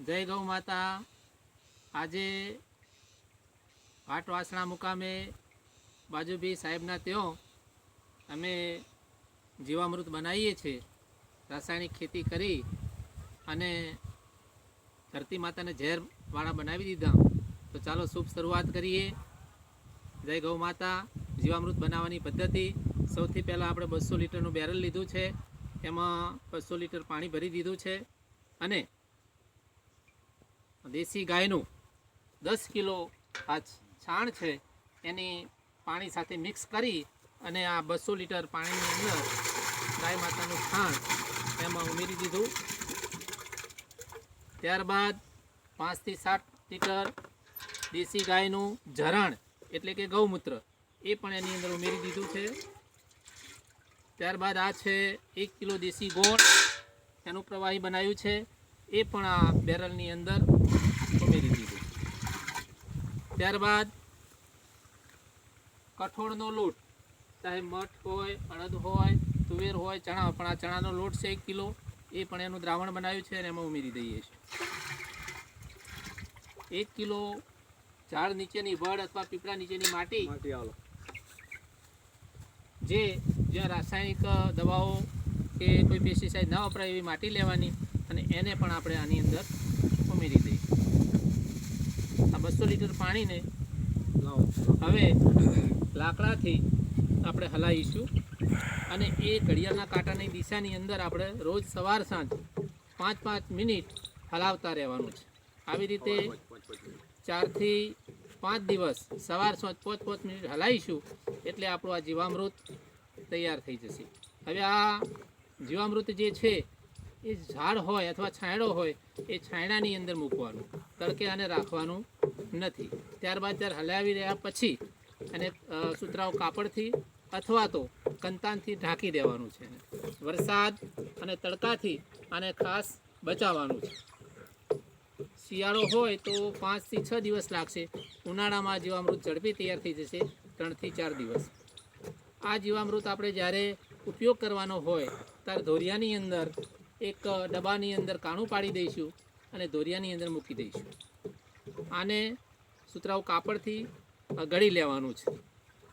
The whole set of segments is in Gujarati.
જય ગૌ માતા. આજે વાટવાસણા મુકામે બાજુભી સાહેબના ત્યાં અમે જીવામૃત બનાવીએ છીએ, રાસાયણિક ખેતી કરી અને ધરતી માતાને ઝેરવાળા બનાવી દીધા. તો ચાલો શુભ શરૂઆત કરીએ. જય ગૌ માતા. જીવામૃત બનાવવાની પદ્ધતિ, સૌથી પહેલાં આપણે બસો લીટરનું બેરલ લીધું છે. એમાં બસો લીટર પાણી ભરી દીધું છે અને દેશી ગાયનું દસ કિલો આ છાણ છે, એની પાણી સાથે મિક્સ કરી અને આ બસો લીટર પાણીની અંદર ગાય માતાનું છાણ એમાં ઉમેરી દીધું. ત્યારબાદ પાંચથી સાત લીટર દેશી ગાયનું ઝરણ, એટલે કે ગૌમૂત્ર, એ પણ એની અંદર ઉમેરી દીધું છે. ત્યારબાદ આ છે એક કિલો દેશી ગોળ, એનું પ્રવાહી બનાવ્યું છે. એ પણ આ બેરલની અંદર ઉમેરી દીધું. ત્યારબાદ કઠોળનો લોટ ચાહે મઠ હોય અડદ હોય તુવેર હોય ચણા પણ આ ચણાનો લોટ છે એક કિલો એ પણ એનું દ્રાવણ બનાવ્યું છે અને એમાં ઉમેરી દઈએ છીએ. એક કિલો ઝાડ નીચેની વડ અથવા પીપળા નીચેની માટી જે જ્યાં રાસાયણિક દવાઓ કે કોઈ પેસ્ટિસાઇડ ના વપરાય એવી માટી લેવાની અને એને પણ આપણે આની અંદર ઉમેરી દઈએ. આ બસો લીટર પાણીને હવે લાકડાથી આપણે હલાવીશું અને એ ઘડિયાળના કાંટાની દિશાની અંદર આપણે રોજ સવાર સાંજ પાંચ પાંચ મિનિટ હલાવતા રહેવાનું છે. આવી રીતે ચારથી પાંચ દિવસ સવાર સાંજ પાંચ પાંચ મિનિટ હલાવીશું એટલે આપણું આ જીવામૃત તૈયાર થઈ જશે. હવે આ જીવામૃત જે છે એ ઝાડ હોય અથવા છાંયડો હોય, એ છાંયડાની અંદર મૂકવાનું. તડકે આને રાખવાનું નથી. ત્યારબાદ ત્યારે હલાવી રહ્યા પછી અને સુતરાઉ કાપડથી અથવા તો કંતાનથી ઢાંકી દેવાનું છે વરસાદ અને તડકાથી આને ખાસ બચાવવાનું છે. શિયાળો હોય તો પાંચથી છ દિવસ લાગશે. ઉનાળામાં જીવામૃત ઝડપી તૈયાર થઈ જશે ત્રણથી ચાર દિવસ. આ જીવામૃત આપણે જ્યારે ઉપયોગ કરવાનો હોય, ત્યારે ધોરિયાની અંદર એક ડબ્બાની અંદર કાણું પાડી દઈશું અને દોરિયાની અંદર મૂકી દઈશું. આને સુતરાઉ કાપડથી ગળી લેવાનું છે.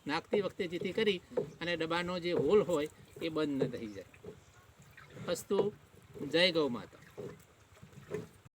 નાખતી વખતે જેથી કરી અને ડબ્બાનો જે હોલ હોય એ બંધ ન થઈ જાય. અસ્તુ, જય ગૌ માતા.